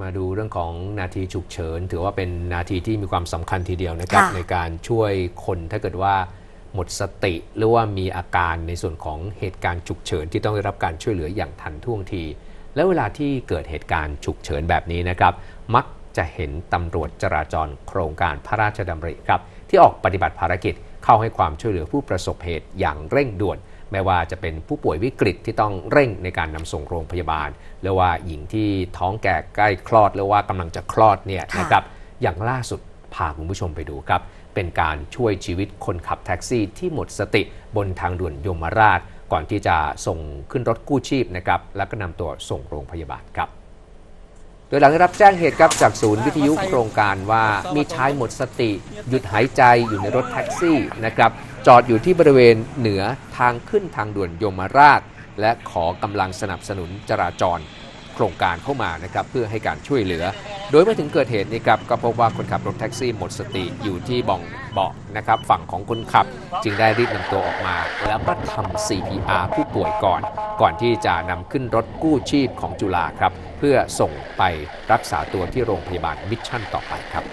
มาดูเรื่องของนาทีฉุกเฉิน ถือว่าเป็นนาทีที่มีความสำคัญทีเดียวนะครับค่ะในการช่วยคนถ้าเกิดว่าหมดสติหรือว่ามีอาการในส่วนของเหตุการณ์ฉุกเฉิน ที่ต้องได้รับการช่วยเหลืออย่างทันท่วงที และเวลาที่เกิดเหตุการณ์ฉุกเฉินแบบนี้นะครับ มักจะเห็นตำรวจจราจรโครงการพระราชดำริครับ ที่ออกปฏิบัติภารกิจ เข้าให้ความช่วยเหลือผู้ประสบเหตุอย่างเร่งด่วนไม่ว่าจะเป็นผู้ป่วยวิกฤตที่ต้องเร่งในการนำส่งโรงพยาบาล หรือว่าหญิงที่ท้องแก่ใกล้คลอด หรือว่ากำลังจะคลอดเนี่ยค่ะนะครับอย่างล่าสุดพาคุณผู้ชมไปดูครับ เป็นการช่วยชีวิตคนขับแท็กซี่ที่หมดสติบนทางด่วนยมราช ก่อนที่จะส่งขึ้นรถกู้ชีพนะครับแล้วก็นำตัวส่งโรงพยาบาลครับโดยหลังได้รับแจ้งเหตุครับจากศูนย์วิทยุโครงการว่ามีชายหมดสติ หยุดหายใจอยู่ในรถแท็กซี่นะครับจอดอยู่ที่บริเวณเหนือทางขึ้นทางด่วนยมราช และขอกำลังสนับสนุนจราจรโครงการเข้ามานะครับเพื่อให้การช่วยเหลือ โดยเมื่อถึงเกิดเหตุนี่ครับก็พบว่าคนขับรถแท็กซี่หมดสติอยู่ที่บ่องเบาะนะครับฝั่งของคนขับจึงได้รีบนำตัวออกมา แล้วก็ทำ CPR ผู้ป่วยก่อน ก่อนที่จะนำขึ้นรถกู้ชีพของจุฬาครับ เพื่อส่งไปรักษาตัวที่โรงพยาบาลมิชชั่นต่อไปครับ